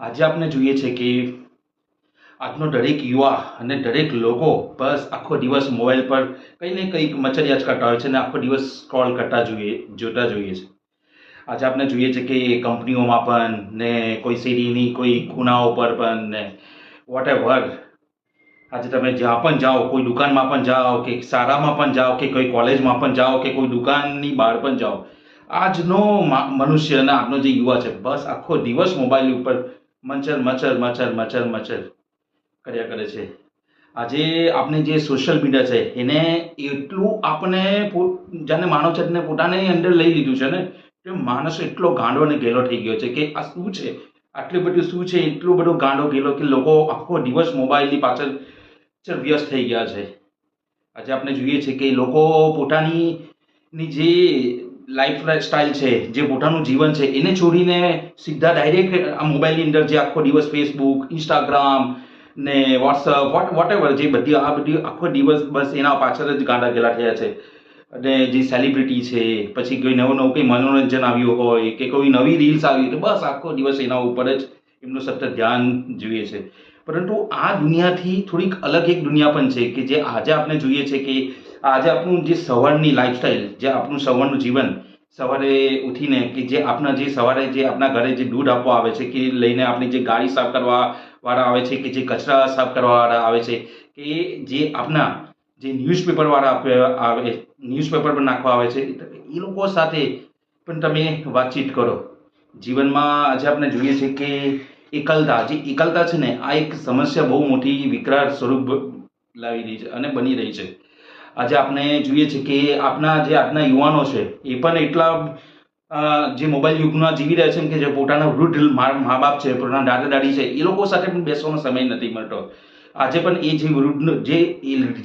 આજે આપણે જોઈએ છે કે આજનો દરેક યુવા અને દરેક લોકો બસ આખો દિવસ મોબાઈલ પર કંઈ ને કંઈક મચરિયાજ કરતા હોય છે અને આખો દિવસ સ્ક્રોલ કરતા જોઈએ, જોતા જોઈએ છે. આજે આપણે જોઈએ છે કે કંપનીઓમાં પણ ને કોઈ શેરીની કોઈ ખૂણાઓ પર પણ ને વોટ એવર આજે તમે જ્યાં પણ જાઓ, કોઈ દુકાનમાં પણ જાઓ કે શાળામાં પણ જાઓ કે કોઈ કોલેજમાં પણ જાઓ કે કોઈ દુકાનની બહાર પણ જાઓ, આજનો મનુષ્ય અને આજનો જે યુવા છે બસ આખો દિવસ મોબાઈલ ઉપર મચર મચર મચર મચર મચર કર્યા કરે છે. આજે આપણે જે સોશિયલ મીડિયા છે, એને એટલું આપણે જાણે માનવ જાતને પોતાની અંદર લઈ લીધું છે ને, કે માણસ એટલો ગાંડો અને ગેલો થઈ ગયો છે કે આ શું છે? આટલું બધું શું છે? એટલું બધું ગાંડો, ગેલો કે લોકો આખો દિવસ મોબાઈલની પાછળ વ્યસ્ત થઈ ગયા છે. આજે આપણે જોઈએ છે કે લોકો પોતાની ની જે લાઈફ સ્ટાઇલ છે, જે પોતાનું જીવન છે, એને છોડીને સીધા ડાયરેક્ટ આ મોબાઈલની અંદર જે આખો દિવસ ફેસબુક ઇન્સ્ટાગ્રામ ને વોટ્સઅપ વોટ વોટ એવર જે બધી આ બધી આખો દિવસ બસ એના પાછળ જ ગાંડા ગેલા થયા છે. અને જે સેલિબ્રિટી છે, પછી કોઈ નવું નવું કંઈ મનોરંજન આવ્યું હોય, કે કોઈ નવી રીલ્સ આવી તો બસ આખો દિવસ એના ઉપર જ એમનું સતત ધ્યાન જોઈએ છે. પરંતુ આ દુનિયાથી થોડીક અલગ એક દુનિયા પણ છે, કે જે આજે આપણે જોઈએ છે કે આજે આપણું જે સવારની લાઈફસ્ટાઈલ જે આપણું સવારનું જીવન, સવારે ઉઠીને કે જે આપણા જે સવારે જે આપણા ઘરે જે દૂધ આપવા આવે છે, કે લઈને આપણી જે ગાડી સાફ કરવા વાળા આવે છે, કે જે કચરા સાફ કરવાવાળા આવે છે, કે જે આપણા જે ન્યૂઝપેપરવાળા આવે ન્યૂઝપેપર પર નાખવા આવે છે એ લોકો સાથે પણ તમે વાતચીત કરો. જીવનમાં આજે આપણે જોઈએ છે કે એકલતા, જે એકલતા છે ને, આ એક સમસ્યા બહુ મોટી વિકરાળ સ્વરૂપ લાવી રહી છે અને બની રહી છે. આજે આપણે જોઈએ છે કે આપણા જે આજના યુવાનો છે, એ પણ એટલા જે મોબાઈલ યુગમાં જીવી રહ્યા છે કે જે પોતાના વૃદ્ધ મા બાપ છે, પોતાના દાદા દાદી છે, એ લોકો સાથે પણ બેસવાનો સમય નથી મળતો. આજે પણ એ જે વૃદ્ધ, જે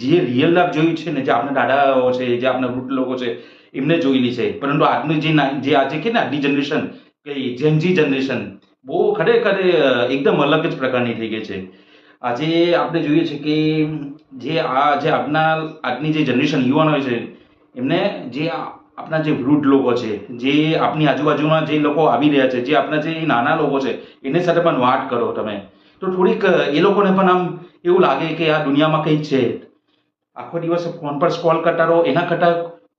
જે રિયલ લાઈફ જોયું છે ને જે આપણા દાદાઓ છે, જે આપણા વૃદ્ધ લોકો છે, એમને જોયેલી છે. પરંતુ આજનું જે જે આજે કે ને આજની જનરેશન કે જેનજી જનરેશન બહુ ખરેખર એકદમ અલગ જ પ્રકારની થઈ ગઈ છે. આજે આપણે જોઈએ છે કે જે આ જે આપના આજની જે જનરેશન યુવાનો છે, એમને જે આપણા જે વૃદ્ધ લોકો છે, જે આપણી આજુબાજુમાં જે લોકો આવી રહ્યા છે, જે આપણા જે નાના લોકો છે, એની સાથે પણ વાત કરો તમે. તો થોડીક, એ લોકોને પણ આમ એવું લાગે કે આ દુનિયામાં કંઈક છે. આખો દિવસ ફોન પર સ્કોલ કરતા રહો, એના કરતાં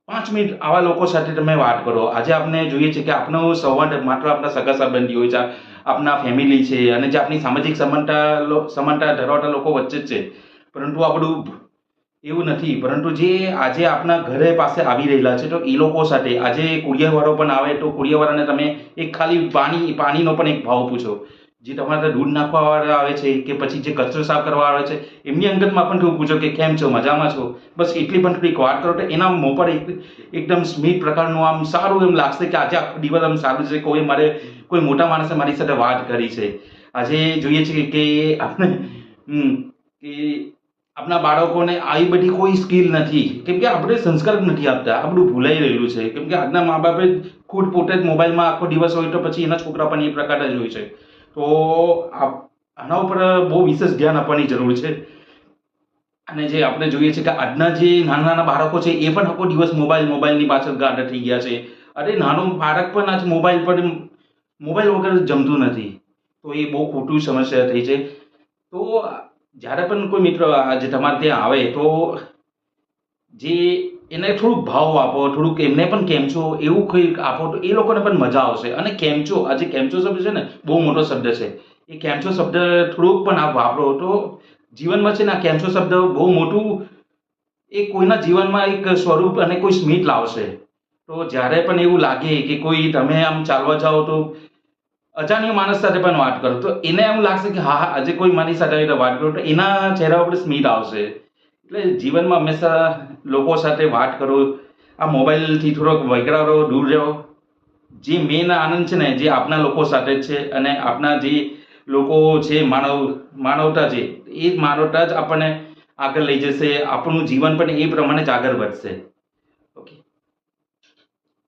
પાંચ મિનિટ આવા લોકો સાથે તમે વાત કરો. આજે આપણે જોઈએ છે કે આપણો સંવાદ માત્ર આપણા સગા સંબંધી હોય છે આપણા ફેમિલી છે અને જે આપણી સામાજિક સમાનતા સમાનતા ધરાવતા લોકો વચ્ચે જ છે. પરંતુ આ બધું એવું નથી. પરંતુ જે આજે આપણા ઘરે પાસે આવી રહેલા છે, તો એ લોકો સાથે આજે કુરિયરવાળો પણ આવે તો કુરિયરવાળાને તમે એક ખાલી પાણી, પાણીનો પણ એક ભાવ પૂછો. જે તમારા દૂધ નાખવાવાળા આવે છે કે પછી જે કચરો સાફ કરવા આવે છે, એમની અંગતમાં પણ થોડું પૂછો કે કેમ છો, મજામાં છો? બસ એટલી પણ થોડીક વાત કરો તો એના મોં પર એક, એકદમ સ્મિત પ્રકારનું આમ સારું એમ લાગશે કે આજે આખો દિવસ આમ સારું છે, કોઈ મારે, કોઈ મોટા માણસે મારી સાથે વાત કરી છે. આજે જોઈએ છે કે આપણે કે આપણા બાળકોને આવી બધી કોઈ સ્કિલ નથી. કેમ કે આપણે સંસ્કાર નથી આપતા આપણું ભૂલાઈ રહેલું છે. કેમ કે આજના મા બાપે ખુદ પોતે જ મોબાઈલમાં આખો દિવસ હોય તો પછી એના છોકરા પણ એ પ્રકારના જ હોય છે. તો આના ઉપર બહુ વિશેષ ધ્યાન આપવાની જરૂર છે. અને જે આપણે જોઈએ છે કે આજના જે નાના નાના બાળકો છે, એ પણ આખો દિવસ મોબાઈલ મોબાઈલની પાછળ ગાંડા થઈ ગયા છે. અરે, નાનું બાળક પણ આજ મોબાઈલ પર મોબાઈલ વગર જમતું નથી. તો એ બહુ ખોટું સમસ્યા થઈ છે. તો જ્યારે પણ કોઈ મિત્ર આજે તમારે ત્યાં આવે, તો જે એને થોડુંક ભાવ આપો, થોડુંક એમને પણ કેમચો, એવું કંઈક આપો તો એ લોકોને પણ મજા આવશે. અને કેમચો આજે કેમચો શબ્દ છે ને, બહુ મોટો શબ્દ છે. એ કેમચો શબ્દ થોડુંક પણ આપ વાપરો તો જીવનમાં છે ને આ કેમચો શબ્દ બહુ મોટું એ કોઈના જીવનમાં એક સ્વરૂપ અને કોઈ સ્મિત લાવશે. તો જ્યારે પણ એવું લાગે કે કોઈ તમે આમ ચાલવા જાઓ તો અજાણ્યો માણસ સાથે પણ વાત કરો. તો એને એમ લાગશે કે હા હા, આજે કોઈ મારી સાથે વાત કરો તો એના ચહેરા ઉપર સ્મિત આવશે. એટલે જીવનમાં હંમેશા લોકો સાથે વાત કરો, આ મોબાઈલથી થોડોક વૈગરા રહો દૂર રહો. જે મેન આનંદ છે ને, જે આપણા લોકો સાથે જ છે અને આપણા જે લોકો છે, માનવ, માનવતા છે, એ માનવતા જ આપણને આગળ લઈ જશે, આપણું જીવન પણ એ પ્રમાણે જ આગળ વધશે.